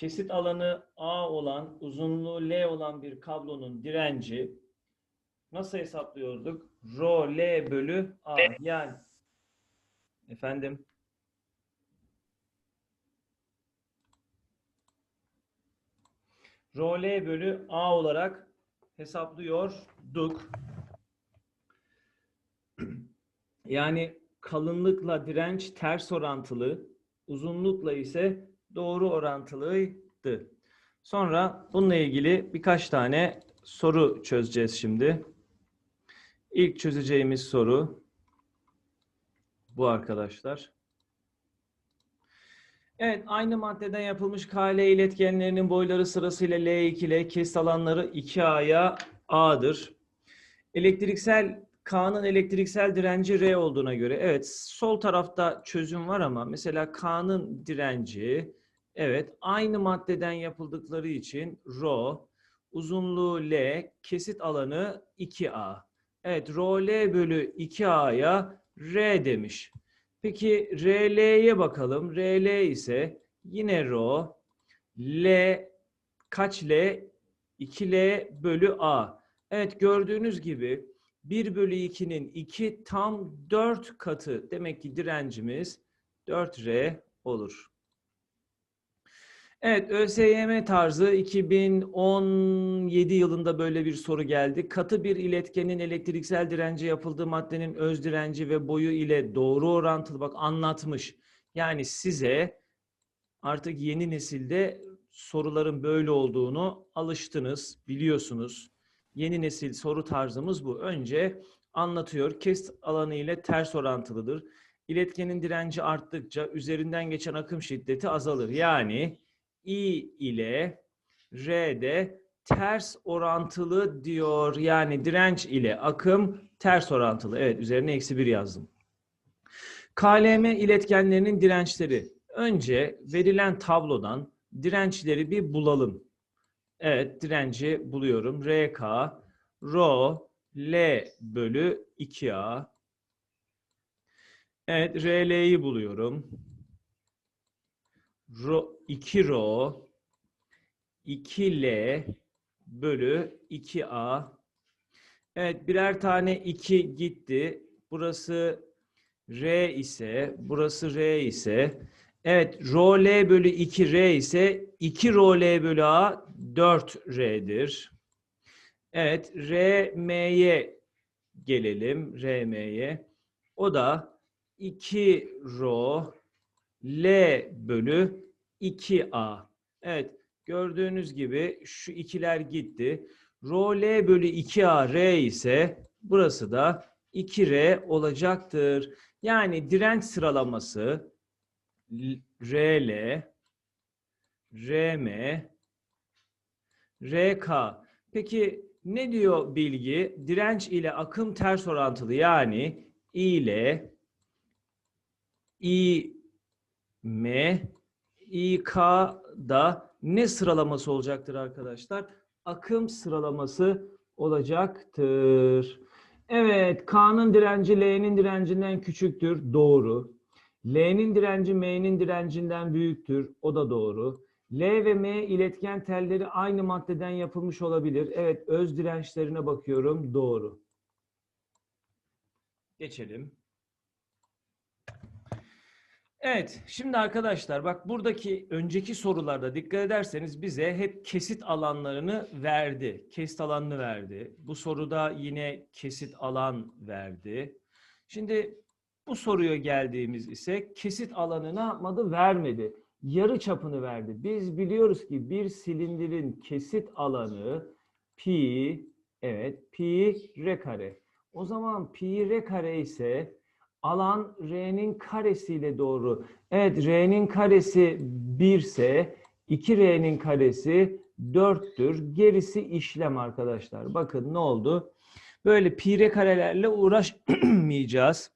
kesit alanı A olan, uzunluğu L olan bir kablonun direnci nasıl hesaplıyorduk? Rho L bölü A. Yani efendim Rho L bölü A olarak hesaplıyorduk. Yani kalınlıkla direnç ters orantılı, uzunlukla ise doğru orantılıydı. Sonra bununla ilgili birkaç tane soru çözeceğiz şimdi. İlk çözeceğimiz soru bu arkadaşlar. Evet, aynı maddeden yapılmış KL iletkenlerinin boyları sırasıyla L2 ile kesit alanları 2A'ya A'dır. Elektriksel K'nın elektriksel direnci R olduğuna göre evet sol tarafta çözüm var ama mesela K'nın direnci evet aynı maddeden yapıldıkları için Rho uzunluğu L kesit alanı 2A. Evet Rho L bölü 2A'ya R demiş. Peki RL'ye bakalım. RL ise yine Rho L kaç L? 2L bölü A. Evet gördüğünüz gibi 1 bölü 2'nin 2 tam 4 katı. Demek ki direncimiz 4R olur. Evet, ÖSYM tarzı 2017 yılında böyle bir soru geldi. Katı bir iletkenin elektriksel direnci yapıldığı maddenin öz direnci ve boyu ile doğru orantılı bak anlatmış. Yani size artık yeni nesilde soruların böyle olduğunu alıştınız, biliyorsunuz. Yeni nesil soru tarzımız bu. Önce anlatıyor. Kesit alanı ile ters orantılıdır. İletkenin direnci arttıkça üzerinden geçen akım şiddeti azalır. Yani I ile R'de ters orantılı diyor. Yani direnç ile akım ters orantılı. Evet üzerine eksi bir yazdım. KLM iletkenlerinin dirençleri. Önce verilen tablodan dirençleri bir bulalım. Evet direnci buluyorum. RK Rho L bölü 2A. Evet RL'yi buluyorum. Rho, 2 Rho 2L bölü 2A. Evet birer tane 2 gitti. Burası R ise, burası R ise Evet, rho L bölü 2 R ise 2 rho L bölü A 4 R'dir. Evet, R M'ye gelelim. R M'ye. O da 2 rho L bölü 2A. Evet, gördüğünüz gibi şu ikiler gitti. Rho L bölü 2A R ise burası da 2R olacaktır. Yani direnç sıralaması RL, RM, RK. Peki ne diyor bilgi? Direnç ile akım ters orantılı. Yani I ile İM, İK'da ne sıralaması olacaktır arkadaşlar? Akım sıralaması olacaktır. Evet, K'nın direnci L'nin direncinden küçüktür. Doğru. L'nin direnci M'nin direncinden büyüktür. O da doğru. L ve M iletken telleri aynı maddeden yapılmış olabilir. Evet, öz dirençlerine bakıyorum. Doğru. Geçelim. Evet, şimdi arkadaşlar bak buradaki önceki sorularda dikkat ederseniz bize hep kesit alanlarını verdi. Kesit alanını verdi. Bu soruda yine kesit alan verdi. Şimdi bu soruya geldiğimiz ise kesit alanı ne yapmadı? Vermedi. Yarı çapını verdi. Biz biliyoruz ki bir silindirin kesit alanı pi, evet pi r kare. O zaman pi r kare ise alan r'nin karesiyle doğru. Evet r'nin karesi 1 ise 2r'nin karesi 4'tür. Gerisi işlem arkadaşlar. Bakın ne oldu? Böyle pi r karelerle uğraşmayacağız.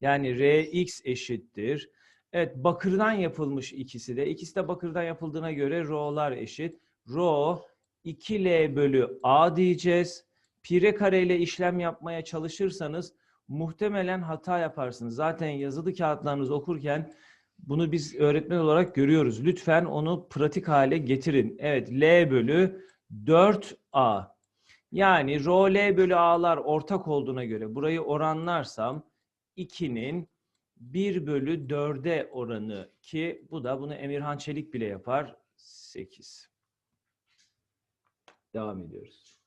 Yani Rx eşittir. Evet bakırdan yapılmış ikisi de. İkisi de bakırdan yapıldığına göre rho'lar eşit. Rho 2L bölü A diyeceğiz. Pire kare ile işlem yapmaya çalışırsanız muhtemelen hata yaparsınız. Zaten yazılı kağıtlarınızı okurken Bunu biz öğretmen olarak görüyoruz. Lütfen onu pratik hale getirin. Evet, L bölü 4A. Yani rho L bölü A'lar ortak olduğuna göre burayı oranlarsam 2'nin 1 bölü 4'e oranı ki bu da bunu Emirhan Çelik bile yapar. 8. Devam ediyoruz.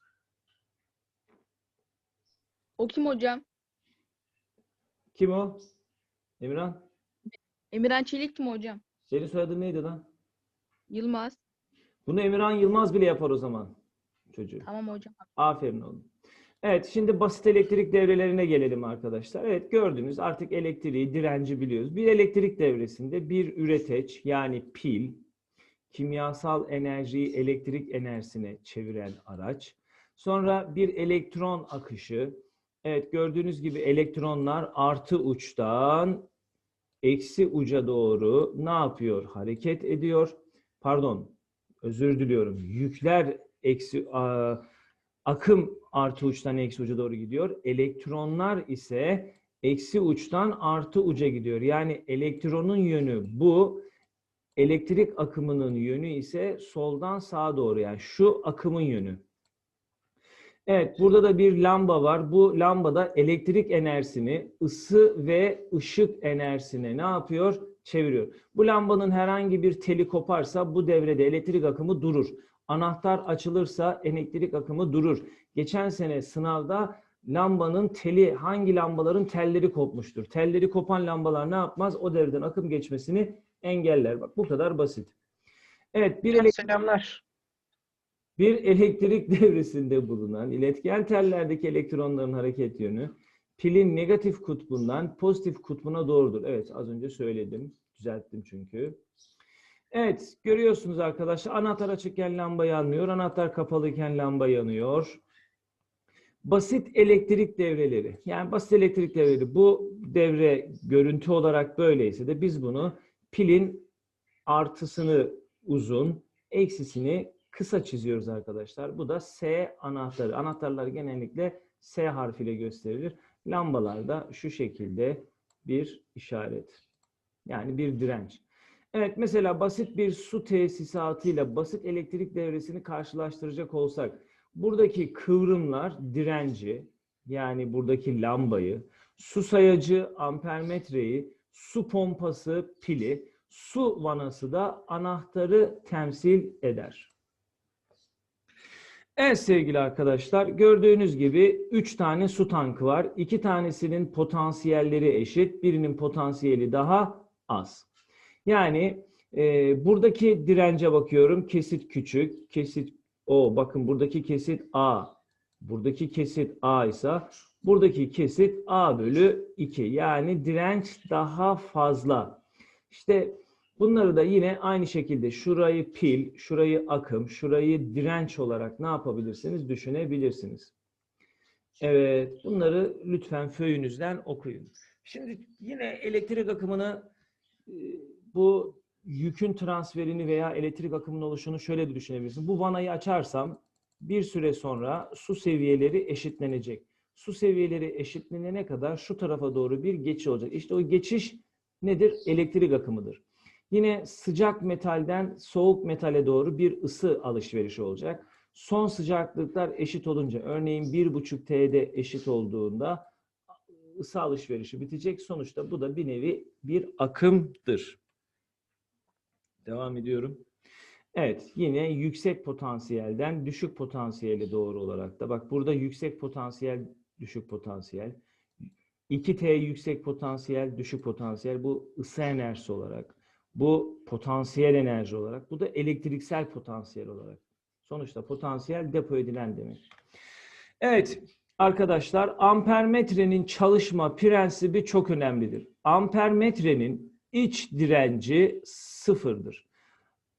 O kim hocam? Kim o? Emirhan? Emirhan Çelik kim hocam? Senin soyadın neydi lan? Yılmaz. Bunu Emirhan Yılmaz bile yapar o zaman çocuğu. Tamam hocam. Aferin oğlum. Evet, şimdi basit elektrik devrelerine gelelim arkadaşlar. Evet, gördünüz artık elektriği, direnci biliyoruz. Bir elektrik devresinde bir üreteç yani pil, kimyasal enerjiyi elektrik enerjisine çeviren araç. Sonra bir elektron akışı. Evet, gördüğünüz gibi elektronlar artı uçtan eksi uca doğru ne yapıyor? Hareket ediyor. Pardon, özür diliyorum. Yükler eksi akım artı uçtan eksi uca doğru gidiyor. Elektronlar ise eksi uçtan artı uca gidiyor. Yani elektronun yönü bu. Elektrik akımının yönü ise soldan sağa doğru. Yani şu akımın yönü. Evet, burada da bir lamba var. Bu lambada elektrik enerjisini ısı ve ışık enerjisine ne yapıyor? Çeviriyor. Bu lambanın herhangi bir teli koparsa bu devrede elektrik akımı durur. Anahtar açılırsa elektrik akımı durur. Geçen sene sınavda lambanın teli, hangi lambaların telleri kopmuştur? Telleri kopan lambalar ne yapmaz? O devreden akım geçmesini engeller. Bak bu kadar basit. Evet, bir elektrik selamlar. Bir elektrik devresinde bulunan iletken tellerdeki elektronların hareket yönü pilin negatif kutbundan pozitif kutbuna doğrudur. Evet az önce söyledim. Düzelttim çünkü. Evet görüyorsunuz arkadaşlar anahtar açıkken lamba yanmıyor. Anahtar kapalıyken lamba yanıyor. Basit elektrik devreleri. Yani basit elektrik devreleri bu devre görüntü olarak böyleyse de biz bunu pilin artısını uzun, eksisini kısa çiziyoruz arkadaşlar. Bu da S anahtarı. Anahtarlar genellikle S harfiyle gösterilir. Lambalarda şu şekilde bir işaret. Yani bir direnç. Evet mesela basit bir su tesisatıyla basit elektrik devresini karşılaştıracak olsak buradaki kıvrımlar direnci yani buradaki lambayı, su sayacı ampermetreyi, su pompası pili, su vanası da anahtarı temsil eder. Evet sevgili arkadaşlar gördüğünüz gibi 3 tane su tankı var. 2 tanesinin potansiyelleri eşit, birinin potansiyeli daha az. Yani e, buradaki dirence bakıyorum. Kesit küçük, kesit o. Bakın buradaki kesit A. Buradaki kesit A ise buradaki kesit A bölü 2. Yani direnç daha fazla. İşte bunları da yine aynı şekilde şurayı pil, şurayı akım, şurayı direnç olarak ne yapabilirsiniz? Düşünebilirsiniz. Evet, bunları lütfen föyünüzden okuyun. Şimdi yine elektrik akımını e, bu yükün transferini veya elektrik akımının oluşunu şöyle de düşünebilirsiniz. Bu vanayı açarsam bir süre sonra su seviyeleri eşitlenecek. Su seviyeleri eşitlenene kadar şu tarafa doğru bir geçiş olacak. İşte o geçiş nedir? Elektrik akımıdır. Yine sıcak metalden soğuk metale doğru bir ısı alışverişi olacak. Son sıcaklıklar eşit olunca, örneğin 1,5 T'de eşit olduğunda ısı alışverişi bitecek. Sonuçta bu da bir nevi bir akımdır. Devam ediyorum. Evet, yine yüksek potansiyelden düşük potansiyele doğru olarak da bak burada yüksek potansiyel, düşük potansiyel. 2T yüksek potansiyel, düşük potansiyel bu ısı enerjisi olarak. Bu potansiyel enerji olarak. Bu da elektriksel potansiyel olarak. Sonuçta potansiyel depo edilen demek. Evet arkadaşlar ampermetrenin çalışma prensibi çok önemlidir. Ampermetrenin iç direnci sıfırdır.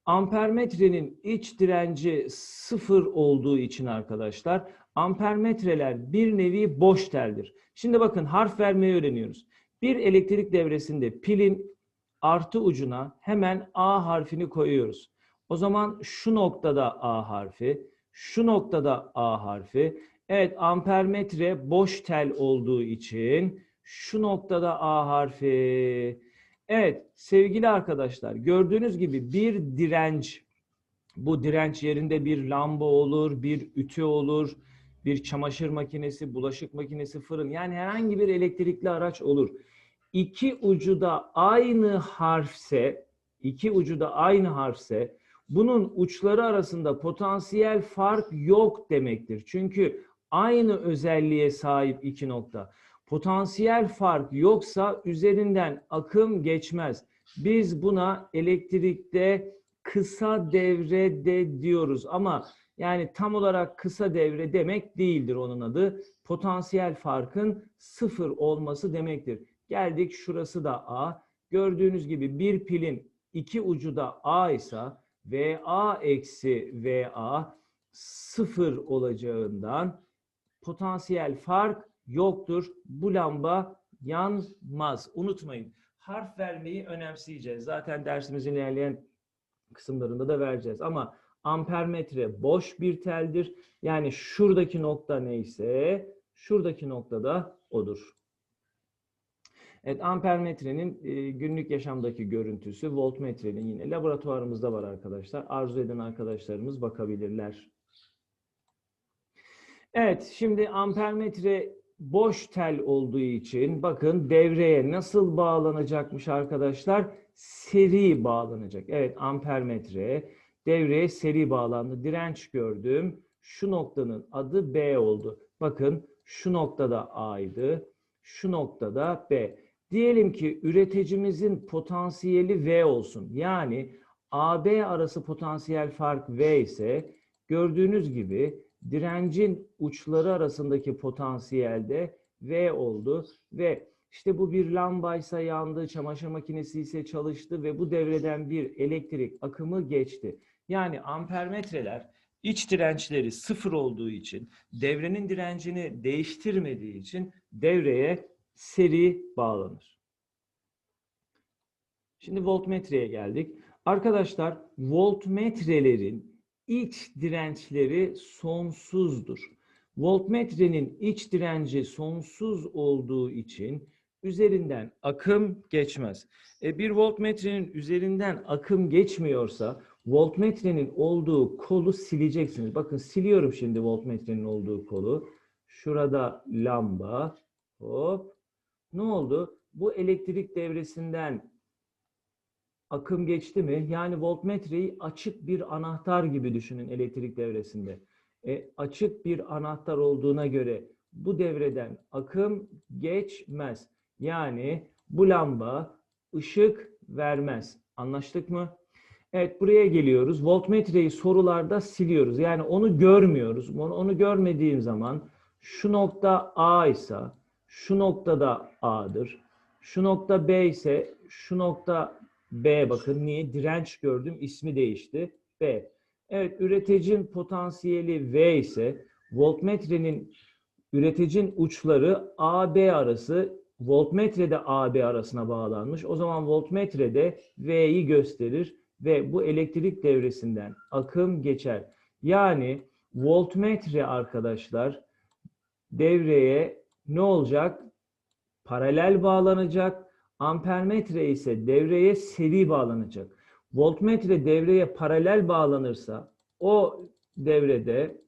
Ampermetrenin iç direnci sıfır olduğu için arkadaşlar ampermetreler bir nevi boş teldir. Şimdi bakın harf vermeyi öğreniyoruz. Bir elektrik devresinde pilin artı ucuna hemen A harfini koyuyoruz. O zaman şu noktada A harfi, şu noktada A harfi. Evet ampermetre boş tel olduğu için şu noktada A harfi. Evet sevgili arkadaşlar gördüğünüz gibi bir direnç bu direnç yerinde bir lamba olur, bir ütü olur, bir çamaşır makinesi, bulaşık makinesi, fırın yani herhangi bir elektrikli araç olur. İki ucu da aynı harfse, iki ucu da aynı harfse bunun uçları arasında potansiyel fark yok demektir. Çünkü aynı özelliğe sahip iki nokta. Potansiyel fark yoksa üzerinden akım geçmez. Biz buna elektrikte kısa devrede diyoruz ama yani tam olarak kısa devre demek değildir onun adı. Potansiyel farkın sıfır olması demektir. Geldik şurası da A. Gördüğünüz gibi bir pilin iki ucu da A ise VA eksi VA sıfır olacağından potansiyel fark yoktur. Bu lamba yanmaz. Unutmayın. Harf vermeyi önemseyeceğiz. Zaten dersimizin ilerleyen kısımlarında da vereceğiz. Ama ampermetre boş bir teldir. Yani şuradaki nokta neyse şuradaki nokta da odur. Evet ampermetrenin e, günlük yaşamdaki görüntüsü voltmetrenin yine laboratuvarımızda var arkadaşlar. Arzu eden arkadaşlarımız bakabilirler. Evet şimdi ampermetre boş tel olduğu için bakın devreye nasıl bağlanacakmış arkadaşlar? Seri bağlanacak. Evet ampermetre devreye seri bağlandı. Direnç gördüm. Şu noktanın adı B oldu. Bakın şu noktada A'ydı. Şu noktada B. Diyelim ki üreticimizin potansiyeli V olsun. Yani AB arası potansiyel fark V ise gördüğünüz gibi direncin uçları arasındaki potansiyel de V oldu ve işte bu bir lambaysa yandı, çamaşır makinesi ise çalıştı ve bu devreden bir elektrik akımı geçti. Yani ampermetreler iç dirençleri sıfır olduğu için, devrenin direncini değiştirmediği için devreye seri bağlanır. Şimdi voltmetreye geldik. Arkadaşlar voltmetrelerin iç dirençleri sonsuzdur. Voltmetrenin iç direnci sonsuz olduğu için üzerinden akım geçmez. E, bir voltmetrenin üzerinden akım geçmiyorsa voltmetrenin olduğu kolu sileceksiniz. Bakın siliyorum şimdi voltmetrenin olduğu kolu. Şurada lamba. Hop. Ne oldu? Bu elektrik devresinden akım geçti mi? Yani voltmetreyi açık bir anahtar gibi düşünün elektrik devresinde. E, açık bir anahtar olduğuna göre bu devreden akım geçmez. Yani bu lamba ışık vermez. Anlaştık mı? Evet buraya geliyoruz. Voltmetreyi sorularda siliyoruz. Yani onu görmüyoruz. Onu, onu görmediğim zaman şu nokta A ise şu noktada A'dır. Şu nokta B ise şu nokta B bakın niye? Direnç gördüm ismi değişti. B. Evet üreticinin potansiyeli V ise voltmetrenin üreticinin uçları AB arası voltmetrede AB arasına bağlanmış. O zaman voltmetrede V'yi gösterir ve bu elektrik devresinden akım geçer. Yani voltmetre arkadaşlar devreye ne olacak? Paralel bağlanacak. Ampermetre ise devreye seri bağlanacak. Voltmetre devreye paralel bağlanırsa o devrede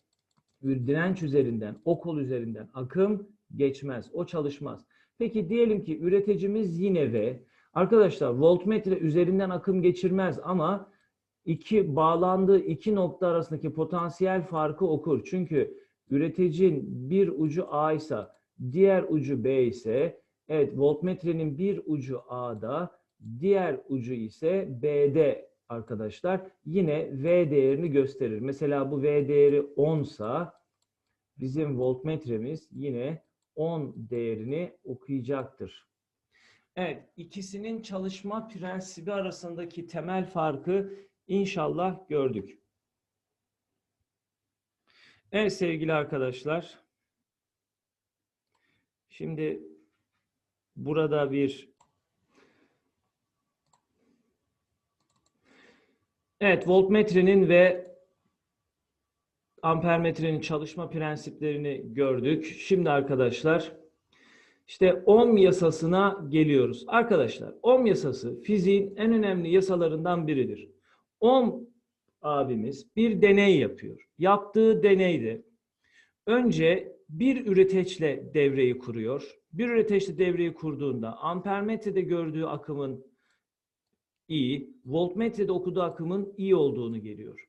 bir direnç üzerinden, o kol üzerinden akım geçmez. O çalışmaz. Peki diyelim ki üreticimiz yine V. Arkadaşlar voltmetre üzerinden akım geçirmez ama iki bağlandığı iki nokta arasındaki potansiyel farkı okur. Çünkü üreticinin bir ucu A ise diğer ucu B ise evet voltmetrenin bir ucu A'da diğer ucu ise B'de arkadaşlar yine V değerini gösterir. Mesela bu V değeri 10 sa bizim voltmetremiz yine 10 değerini okuyacaktır. Evet, ikisinin çalışma prensibi arasındaki temel farkı inşallah gördük. Evet sevgili arkadaşlar. Şimdi burada bir Evet, voltmetrenin ve ampermetrenin çalışma prensiplerini gördük. Şimdi arkadaşlar İşte Ohm yasasına geliyoruz. Arkadaşlar Ohm yasası fiziğin en önemli yasalarından biridir. Ohm abimiz bir deney yapıyor. Yaptığı deneyde önce bir üreteçle devreyi kuruyor. Bir üreteçle devreyi kurduğunda ampermetrede gördüğü akımın I, voltmetrede okuduğu akımın I olduğunu görüyor.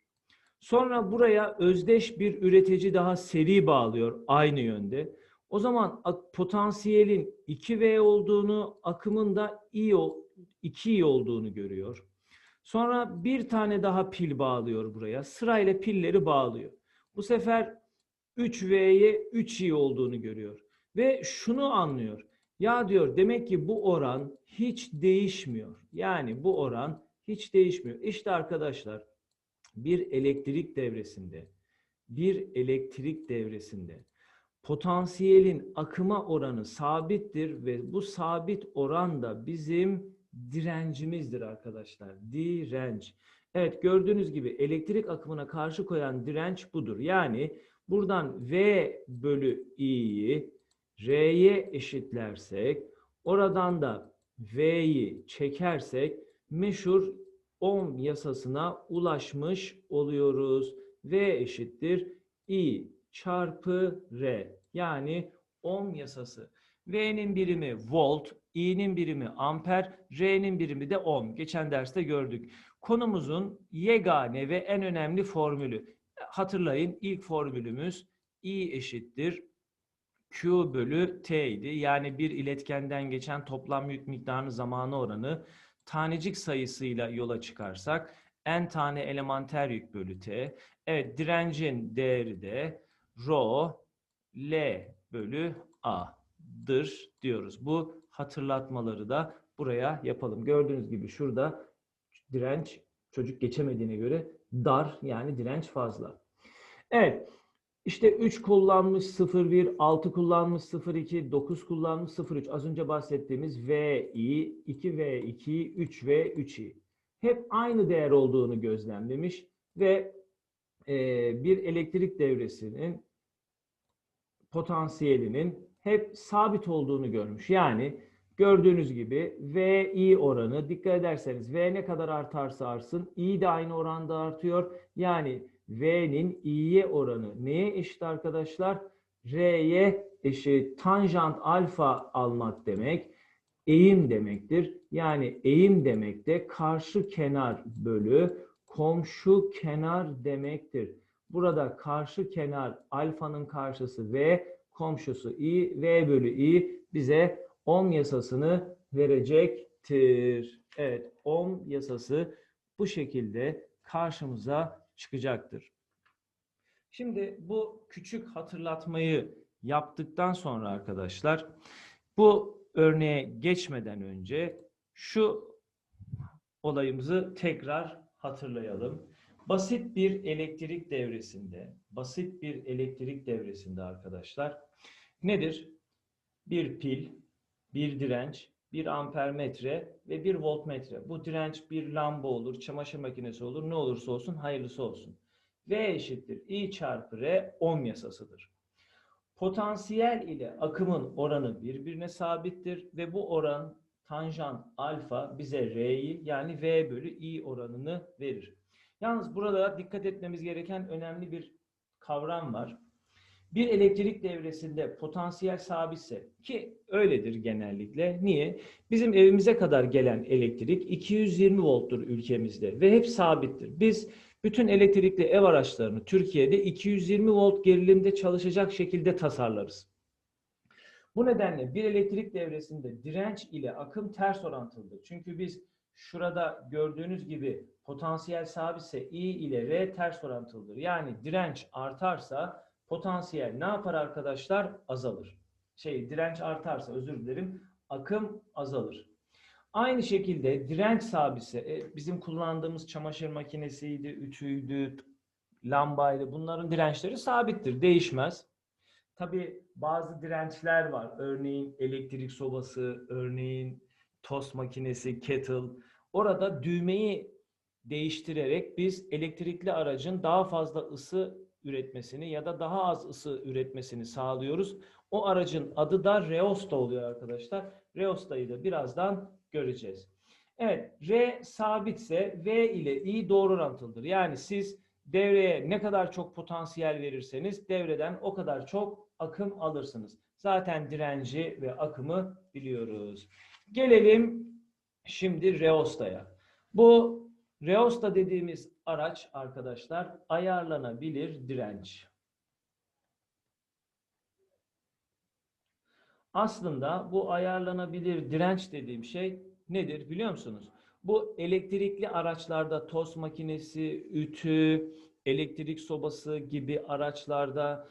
Sonra buraya özdeş bir üretici daha seri bağlıyor aynı yönde. O zaman potansiyelin 2V olduğunu, akımın da I, o- 2I olduğunu görüyor. Sonra bir tane daha pil bağlıyor buraya. Sırayla pilleri bağlıyor. Bu sefer 3V'ye 3I olduğunu görüyor. Ve şunu anlıyor. Ya diyor demek ki bu oran hiç değişmiyor. Yani bu oran hiç değişmiyor. İşte arkadaşlar bir elektrik devresinde bir elektrik devresinde potansiyelin akıma oranı sabittir ve bu sabit oran da bizim direncimizdir arkadaşlar. Direnç. Evet gördüğünüz gibi elektrik akımına karşı koyan direnç budur. Yani buradan V bölü I'yi R'ye eşitlersek oradan da V'yi çekersek meşhur Ohm yasasına ulaşmış oluyoruz. V eşittir I çarpı R. Yani Ohm yasası. V'nin birimi volt, I'nin birimi amper, R'nin birimi de ohm. Geçen derste gördük. Konumuzun yegane ve en önemli formülü. Hatırlayın ilk formülümüz I eşittir Q bölü T idi. Yani bir iletkenden geçen toplam yük miktarının zamanı oranı tanecik sayısıyla yola çıkarsak n tane elementer yük bölü T. Evet direncin değeri de rho L bölü A'dır diyoruz. Bu hatırlatmaları da buraya yapalım. Gördüğünüz gibi şurada direnç çocuk geçemediğine göre dar yani direnç fazla. Evet. İşte 3 kullanmış 0,1, 6 kullanmış 0,2, 9 kullanmış 0,3. Az önce bahsettiğimiz VI, 2V2, 3V, 3I. Hep aynı değer olduğunu gözlemlemiş ve e, bir elektrik devresinin potansiyelinin hep sabit olduğunu görmüş. Yani gördüğünüz gibi VI oranı dikkat ederseniz V ne kadar artarsa artsın I de aynı oranda artıyor. Yani V'nin i'ye oranı neye eşit arkadaşlar? R'ye eşit tanjant alfa almak demek eğim demektir. Yani eğim demek de karşı kenar bölü komşu kenar demektir. Burada karşı kenar alfanın karşısı V, komşusu I, V bölü I bize Ohm yasasını verecektir. Evet, Ohm yasası bu şekilde karşımıza çıkacaktır. Şimdi bu küçük hatırlatmayı yaptıktan sonra arkadaşlar bu örneğe geçmeden önce şu olayımızı tekrar hatırlayalım. Basit bir elektrik devresinde, basit bir elektrik devresinde arkadaşlar nedir? Bir pil, bir direnç, bir ampermetre ve bir voltmetre. Bu direnç bir lamba olur, çamaşır makinesi olur, ne olursa olsun hayırlısı olsun. V eşittir I çarpı R ohm yasasıdır. Potansiyel ile akımın oranı birbirine sabittir ve bu oran tanjant alfa bize R'yi yani V bölü I oranını verir. Yalnız burada dikkat etmemiz gereken önemli bir kavram var. Bir elektrik devresinde potansiyel sabitse ki öyledir genellikle. Niye? Bizim evimize kadar gelen elektrik 220 volttur ülkemizde ve hep sabittir. Biz bütün elektrikli ev araçlarını Türkiye'de 220 volt gerilimde çalışacak şekilde tasarlarız. Bu nedenle bir elektrik devresinde direnç ile akım ters orantılıdır. Çünkü biz şurada gördüğünüz gibi potansiyel sabitse I ile R ters orantılıdır. Yani direnç artarsa potansiyel ne yapar arkadaşlar? Azalır. Şey direnç artarsa özür dilerim akım azalır. Aynı şekilde direnç sabitse e, bizim kullandığımız çamaşır makinesiydi, ütüydü, lambaydı. Bunların dirençleri sabittir, değişmez. Tabi bazı dirençler var. Örneğin elektrik sobası, örneğin tost makinesi, kettle. Orada düğmeyi değiştirerek biz elektrikli aracın daha fazla ısı üretmesini ya da daha az ısı üretmesini sağlıyoruz. O aracın adı da reosta oluyor arkadaşlar. Reostayı da birazdan göreceğiz. Evet, R sabitse V ile I doğru orantılıdır. Yani siz devreye ne kadar çok potansiyel verirseniz devreden o kadar çok akım alırsınız. Zaten direnci ve akımı biliyoruz. Gelelim şimdi reostaya. Bu reosta dediğimiz araç arkadaşlar ayarlanabilir direnç. Aslında bu ayarlanabilir direnç dediğim şey nedir biliyor musunuz? Bu elektrikli araçlarda tost makinesi, ütü, elektrik sobası gibi araçlarda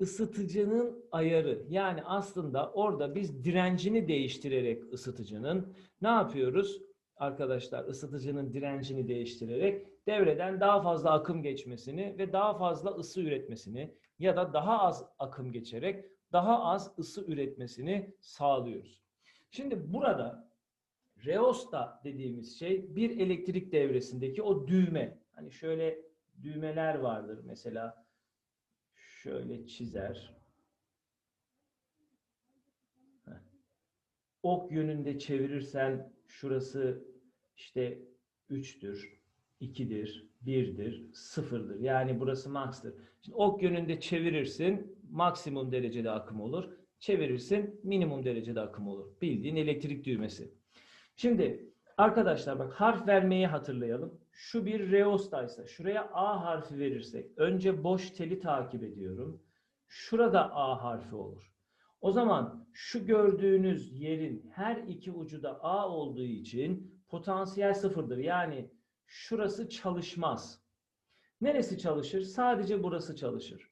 ısıtıcının ayarı. Yani aslında orada biz direncini değiştirerek ısıtıcının ne yapıyoruz? Arkadaşlar ısıtıcının direncini değiştirerek devreden daha fazla akım geçmesini ve daha fazla ısı üretmesini ya da daha az akım geçerek daha az ısı üretmesini sağlıyoruz. Şimdi burada reosta dediğimiz şey bir elektrik devresindeki o düğme. Hani şöyle düğmeler vardır mesela. Şöyle çizer. Ok yönünde çevirirsen şurası işte 3'tür, 2'dir, 1'dir, 0'dır. Yani burası max'tır. Şimdi ok yönünde çevirirsin maksimum derecede akım olur. Çevirirsin minimum derecede akım olur. Bildiğin elektrik düğmesi. Şimdi arkadaşlar bak harf vermeyi hatırlayalım. Şu bir reostaysa şuraya A harfi verirsek önce boş teli takip ediyorum. Şurada A harfi olur. O zaman şu gördüğünüz yerin her iki ucu da A olduğu için potansiyel sıfırdır. Yani şurası çalışmaz. Neresi çalışır? Sadece burası çalışır.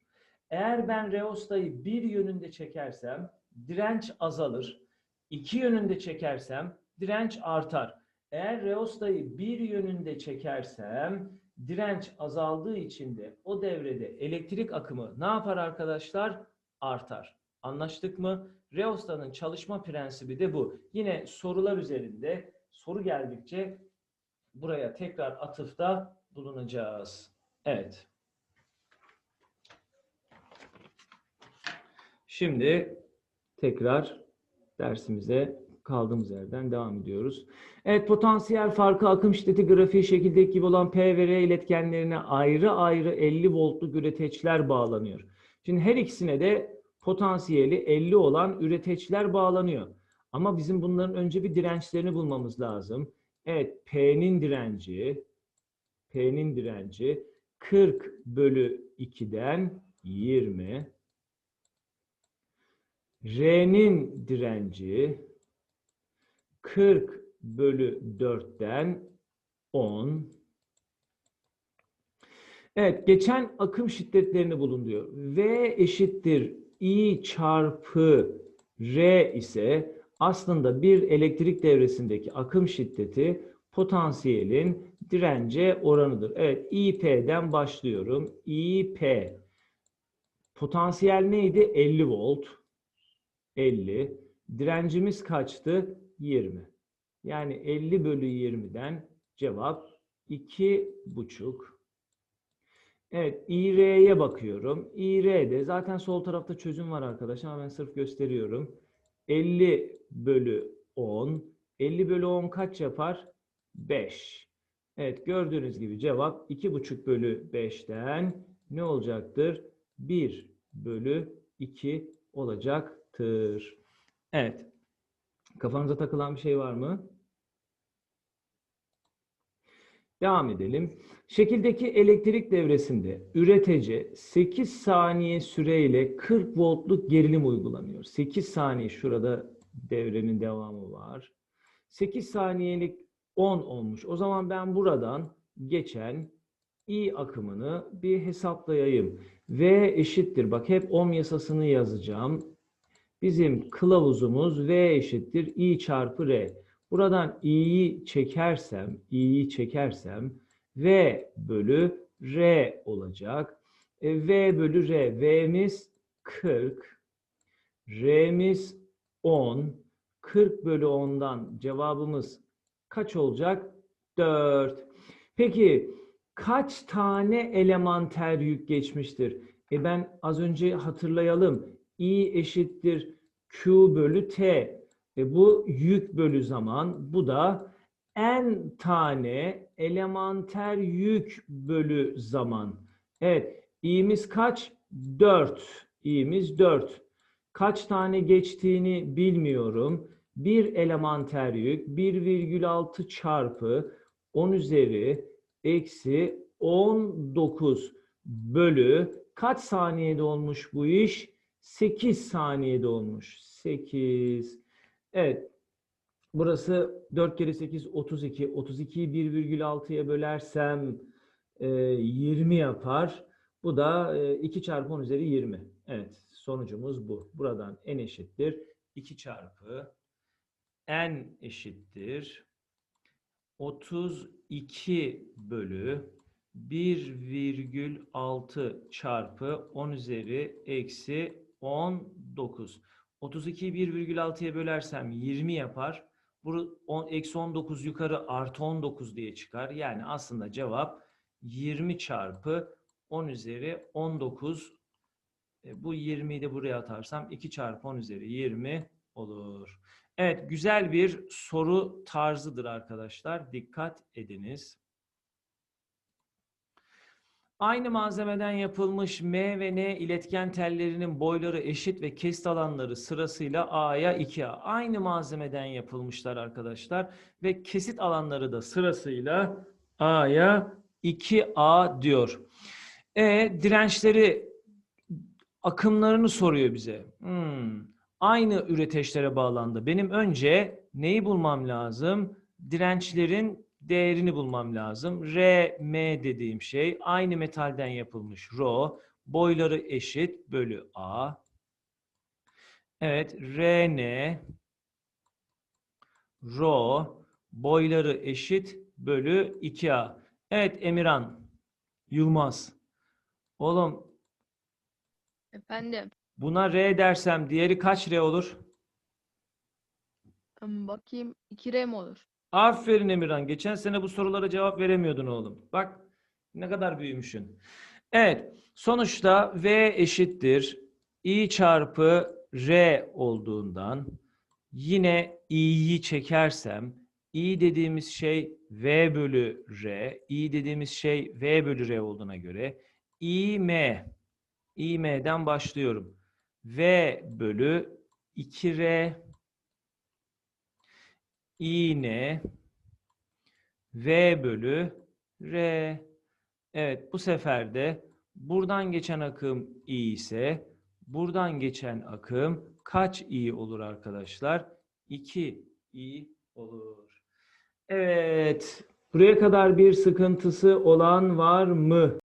Eğer ben reostayı bir yönünde çekersem direnç azalır. İki yönünde çekersem direnç artar. Eğer reostayı bir yönünde çekersem direnç azaldığı için de o devrede elektrik akımı ne yapar arkadaşlar? Artar. Anlaştık mı? Reostanın çalışma prensibi de bu. Yine sorular üzerinde soru geldikçe buraya tekrar atıfta bulunacağız. Evet. Şimdi tekrar dersimize kaldığımız yerden devam ediyoruz. Evet, potansiyel farkı akım şiddeti grafiği şekildeki gibi olan P ve R iletkenlerine ayrı ayrı 50 voltluk üreteçler bağlanıyor. Şimdi her ikisine de potansiyeli 50 olan üreteçler bağlanıyor. Ama bizim bunların önce bir dirençlerini bulmamız lazım. Evet, P'nin direnci, P'nin direnci 40 bölü 2'den 20. R'nin direnci 40 bölü 4'ten 10. Evet, geçen akım şiddetlerini bulun diyor. V eşittir I çarpı R ise aslında bir elektrik devresindeki akım şiddeti potansiyelin dirence oranıdır. Evet, İP'den başlıyorum. İP potansiyel neydi? 50 volt. 50. Direncimiz kaçtı? 20. Yani 50 bölü 20'den cevap 2,5. Evet, İR'ye bakıyorum. İR'de zaten sol tarafta çözüm var arkadaşlar. Ben sırf gösteriyorum. 50 bölü 10. 50 bölü 10 kaç yapar? 5. Evet, gördüğünüz gibi cevap 2,5 bölü 5'ten ne olacaktır? 1 bölü 2 olacaktır. Evet. Kafanıza takılan bir şey var mı? Devam edelim. Şekildeki elektrik devresinde üretici 8 saniye süreyle 40 voltluk gerilim uygulanıyor. 8 saniye şurada devrenin devamı var. 8 saniyelik 10 olmuş. O zaman ben buradan geçen I akımını bir hesaplayayım. V eşittir. Bak hep ohm yasasını yazacağım. Bizim kılavuzumuz V eşittir I çarpı R. Buradan i'yi çekersem, i'yi çekersem v bölü r olacak. E, v bölü r, v'miz 40, r'miz 10. 40 bölü 10'dan cevabımız kaç olacak? 4. Peki kaç tane elementer yük geçmiştir? E ben az önce hatırlayalım. I eşittir Q bölü T. E bu yük bölü zaman. Bu da n tane elementer yük bölü zaman. Evet. i'miz kaç? 4. i'miz 4. Kaç tane geçtiğini bilmiyorum. Bir elementer yük 1,6 çarpı 10 üzeri eksi 19 bölü kaç saniyede olmuş bu iş? 8 saniyede olmuş. 8. Evet. Burası 4 kere 8 32. 32'yi 1,6'ya bölersem e, 20 yapar. Bu da e, 2 çarpı 10 üzeri 20. Evet. Sonucumuz bu. Buradan n eşittir. 2 çarpı n eşittir. 32 bölü 1,6 çarpı 10 üzeri eksi 19. 32'yi 1,6'ya bölersem 20 yapar. Bu eksi 19 yukarı artı 19 diye çıkar. Yani aslında cevap 20 çarpı 10 üzeri 19. E, bu 20'yi de buraya atarsam 2 çarpı 10 üzeri 20 olur. Evet, güzel bir soru tarzıdır arkadaşlar. Dikkat ediniz. Aynı malzemeden yapılmış M ve N iletken tellerinin boyları eşit ve kesit alanları sırasıyla A'ya 2A. Aynı malzemeden yapılmışlar arkadaşlar ve kesit alanları da sırasıyla A'ya 2A diyor. E dirençleri akımlarını soruyor bize. Hmm, Aynı üreteçlere bağlandı. Benim önce neyi bulmam lazım? Dirençlerin değerini bulmam lazım. R, M dediğim şey aynı metalden yapılmış rho. Boyları eşit bölü A. Evet, R, N, rho, boyları eşit bölü 2A. Evet Emirhan, Yılmaz. Oğlum Efendim. buna R dersem diğeri kaç R olur? ım, Bakayım 2R mi olur? Aferin Emirhan. Geçen sene bu sorulara cevap veremiyordun oğlum. Bak ne kadar büyümüşsün. Evet. Sonuçta V eşittir. I çarpı R olduğundan yine i'yi çekersem i dediğimiz şey V bölü R. i dediğimiz şey V bölü R olduğuna göre İm İm'den başlıyorum. V bölü 2R iğne V bölü R. Evet bu sefer de buradan geçen akım I ise buradan geçen akım kaç I olur arkadaşlar? 2 I olur. Evet. Buraya kadar bir sıkıntısı olan var mı?